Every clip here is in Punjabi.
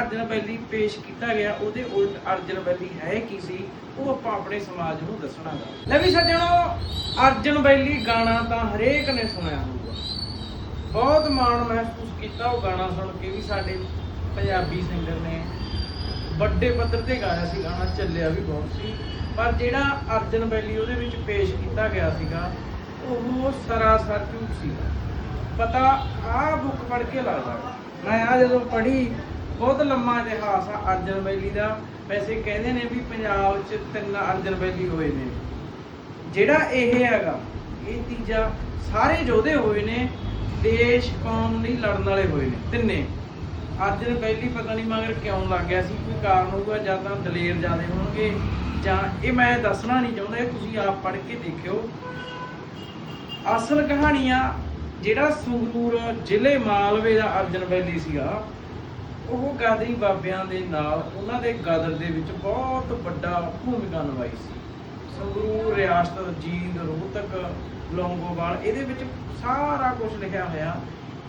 ਅਰਜਨ ਵੈਲੀ ਪੇਸ਼ ਕੀਤਾ ਗਿਆ, ਉਹਦੇ ਉਲਟ ਅਰਜਨ ਵੈਲੀ ਹੈ ਕੀ ਸੀ, ਉਹ ਆਪਾਂ ਆਪਣੇ ਸਮਾਜ ਨੂੰ ਦੱਸਣਾ ਗਾ ਲੈ ਵੀ ਸੱਜਣੋ, ਅਰਜਨ ਵੈਲੀ ਗਾਣਾ ਤਾਂ ਹਰੇਕ ਨੇ ਸੁਣਿਆ ਹੋਊਗਾ। ਬਹੁਤ ਮਾਣ ਮਹਿਸੂਸ ਕੀਤਾ ਉਹ ਗਾਣਾ ਸੁਣ ਕੇ ਵੀ ਸਾਡੇ ਪੰਜਾਬੀ ਸਿੰਗਰ ਨੇ। ਵੱਡੇ ਪੱਧਰ ਤੇ ਗਾਇਆ ਸੀ ਗਾਣਾ, ਚੱਲਿਆ ਵੀ ਬਹੁਤ ਸੀ। ਪਰ ਜਿਹੜਾ ਅਰਜਨ ਵੈਲੀ ਉਹਦੇ ਵਿੱਚ ਪੇਸ਼ ਕੀਤਾ ਗਿਆ ਸੀਗਾ, ਉਹ ਸਰਾਸਰ ਝੂਠ ਸੀਗਾ। ਪਤਾ, ਆਹ ਬੁੱਕ ਪੜ੍ਹ ਕੇ ਲੱਗਦਾ। ਮੈਂ ਆ ਜਦੋਂ ਪੜ੍ਹੀ ਬਹੁਤ ਲੰਮਾ ਇਤਿਹਾਸ ਆ ਅਰਜਨ ਵੈਲੀ ਦਾ। ਵੈਸੇ ਕਹਿੰਦੇ ਨੇ ਵੀ ਪੰਜਾਬ 'ਚ ਤਿੰਨ ਅਰਜਨ ਵੈਲੀ ਹੋਏ ਨੇ। ਜਿਹੜਾ ਇਹ ਹੈਗਾ, ਇਹ ਤੀਜਾ, ਸਾਰੇ ਯੋਧੇ ਹੋਏ ਨੇ, ਦੇਸ਼, ਕੌਮ ਲਈ ਲੜਨ ਵਾਲੇ ਹੋਏ ਨੇ, ਤਿੰਨੇ। ਅਰਜਨ ਵੈਲੀ ਪਤਾ ਨਹੀਂ ਮਗਰ ਕਿਉਂ ਲੱਗ ਗਿਆ ਸੀ, ਕੋਈ ਕਾਰਨ ਹੋਊਗਾ, ਜਾਂ ਤਾਂ ਦਲੇਰ ਜ਼ਿਆਦੇ ਹੋਣਗੇ, ਜਾਂ ਇਹ ਮੈਂ ਦੱਸਣਾ ਨਹੀਂ ਚਾਹੁੰਦਾ, ਇਹ ਤੁਸੀਂ ਆਪ ਪੜ੍ਹ ਕੇ ਦੇਖਿਓ। ਅਸਲ ਕਹਾਣੀ ਆ ਜਿਹੜਾ ਸੰਗਰੂਰ ਜ਼ਿਲ੍ਹੇ ਮਾਲਵੇ ਦਾ ਅਰਜਨ ਵੈਲੀ ਸੀਗਾ ਉਹ ਗਾਦਰੀ ਬਾਬਿਆਂ ਦੇ ਨਾਲ ਉਹਨਾਂ ਦੇ ਗਦਰ ਦੇ ਵਿੱਚ ਬਹੁਤ ਵੱਡਾ ਭੂਮਿਕਾ ਨਿਭਾਈ ਸੀ। ਸੰਗਰੂਰ, ਰਿਆਸਤ, ਜੀਂਦ, ਰੋਹਤਕ, ਲੌਂਗੋਵਾਲ, ਇਹਦੇ ਵਿੱਚ ਸਾਰਾ ਕੁਝ ਲਿਖਿਆ ਹੋਇਆ।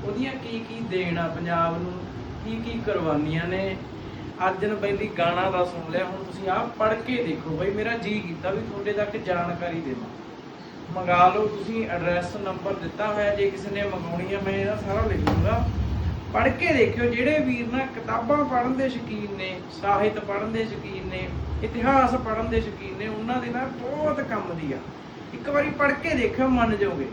ਉਹਦੀਆਂ ਕੀ ਕੀ ਦੇਣ ਆ ਪੰਜਾਬ ਨੂੰ, ਕੀ ਕੀ ਕੁਰਬਾਨੀਆਂ ਨੇ। ਅਰਜਨ ਬੈਲੀ ਗਾਣਾ ਦਾ ਸੁਣ ਲਿਆ, ਹੁਣ ਤੁਸੀਂ ਆਹ ਪੜ੍ਹ ਕੇ ਦੇਖੋ ਬਈ ਮੇਰਾ ਜੀ ਕੀਤਾ ਵੀ ਤੁਹਾਡੇ ਤੱਕ ਜਾਣਕਾਰੀ ਦੇਵਾਂ। ਮੰਗਾ ਲਓ, ਤੁਸੀਂ ਐਡਰੈਸ ਨੰਬਰ ਦਿੱਤਾ ਹੋਇਆ, ਜੇ ਕਿਸੇ ਨੇ ਮੰਗਾਉਣੀ ਹੈ ਮੈਂ ਇਹਦਾ ਸਾਰਾ ਲਿਖ ਦੂੰਗਾ। ਪੜ੍ਹ ਕੇ ਦੇਖਿਓ, ਜਿਹੜੇ ਵੀਰ ਨਾ ਕਿਤਾਬਾਂ ਪੜ੍ਹਨ ਦੇ ਸ਼ੌਕੀਨ ਨੇ, ਸਾਹਿਤ ਪੜ੍ਹਨ ਦੇ ਸ਼ੌਕੀਨ ਨੇ, ਇਤਿਹਾਸ ਪੜ੍ਹਨ ਦੇ ਸ਼ੌਕੀਨ ਨੇ, ਉਹਨਾਂ ਦੇ ਨਾਲ ਬਹੁਤ ਕੰਮ ਦੀ ਆ। ਇੱਕ ਵਾਰੀ ਪੜ੍ਹ ਕੇ ਦੇਖਿਓ, ਮੰਨ ਜਾਓਗੇ।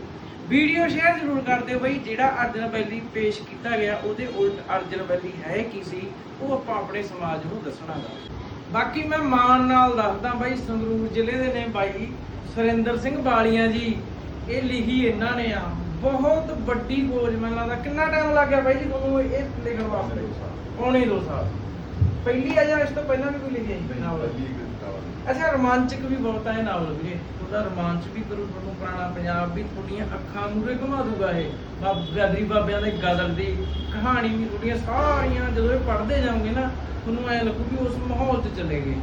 ਵੀਡੀਓ ਸ਼ੇਅਰ ਜ਼ਰੂਰ ਕਰ ਦਿਓ ਬਈ, ਜਿਹੜਾ ਅਰਜਨ ਵੈਲੀ ਪੇਸ਼ ਕੀਤਾ ਗਿਆ, ਉਹਦੇ ਉਲਟ ਅਰਜਨ ਵੈਲੀ ਹੈ ਕੀ ਸੀ, ਉਹ ਆਪਾਂ ਆਪਣੇ ਸਮਾਜ ਨੂੰ ਦੱਸਣਾ ਗਾ ਬਾਕੀ ਮੈਂ ਮਾਣ ਨਾਲ ਦੱਸਦਾ ਬਾਈ, ਸੰਗਰੂਰ ਜ਼ਿਲ੍ਹੇ ਦੇ ਨੇ ਬਾਈ, ਸੁਰਿੰਦਰ ਸਿੰਘ ਬਾਲੀਆਂ ਜੀ। ਇਹ ਲਿਖੀ ਇਹਨਾਂ ਨੇ ਆ। ਬਹੁਤ ਵੱਡੀ ਖੋਜ ਮੈਨੂੰ ਲੱਗਦਾ। ਕਿੰਨਾ ਟਾਈਮ ਲੱਗ ਗਿਆ ਬਾਈ ਜੀ ਤੁਹਾਨੂੰ ਇਹ ਲਿਖਣ ਵਾਸਤੇ? ਪੌਣੇ 2 ਸਾਲ। ਪਹਿਲੀ ਆ ਜਾਂ ਇਸ ਤੋਂ ਪਹਿਲਾਂ ਵੀ ਕੋਈ ਲਿਖਿਆ ਜੀ? ਨਾਵਲ। ਅੱਛਾ ਰੋਮਾਂਚਕ ਵੀ ਬਹੁਤ ਹੈ ਨਾਵਲ ਵੀਰੇ। ਉਹਦਾ ਰੋਮਾਂਚ ਵੀ ਕਰੂ ਤੁਹਾਨੂੰ ਪੁਰਾਣਾ ਪੰਜਾਬ ਵੀ ਤੁਹਾਡੀਆਂ ਅੱਖਾਂ ਮੂਰੇ ਘੁਮਾ ਦੂਗਾ ਇਹ। ਬਾਬ ਗਾਦਰੀ ਬਾਬਿਆਂ ਦੇ ਗਦਰ ਦੀ ਕਹਾਣੀ ਵੀ ਤੁਹਾਡੀਆਂ ਸਾਰੀਆਂ ਜਦੋਂ ਇਹ ਪੜ੍ਹਦੇ ਜਾਓਗੇ ਨਾ ਤੁਹਾਨੂੰ ਐ ਲੱਗੂ ਵੀ ਉਸ ਮਾਹੌਲ 'ਚ ਚਲੇ ਗਏ।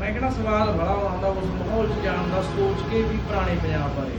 ਮੈਂ ਕਹਿੰਦਾ ਸਵਾਲ ਬੜਾ ਆਉਂਦਾ ਉਸ ਮਾਹੌਲ 'ਚ ਜਾਣ ਦਾ ਸੋਚ ਕੇ ਵੀ ਪੁਰਾਣੇ ਪੰਜਾਬ ਬਾਰੇ।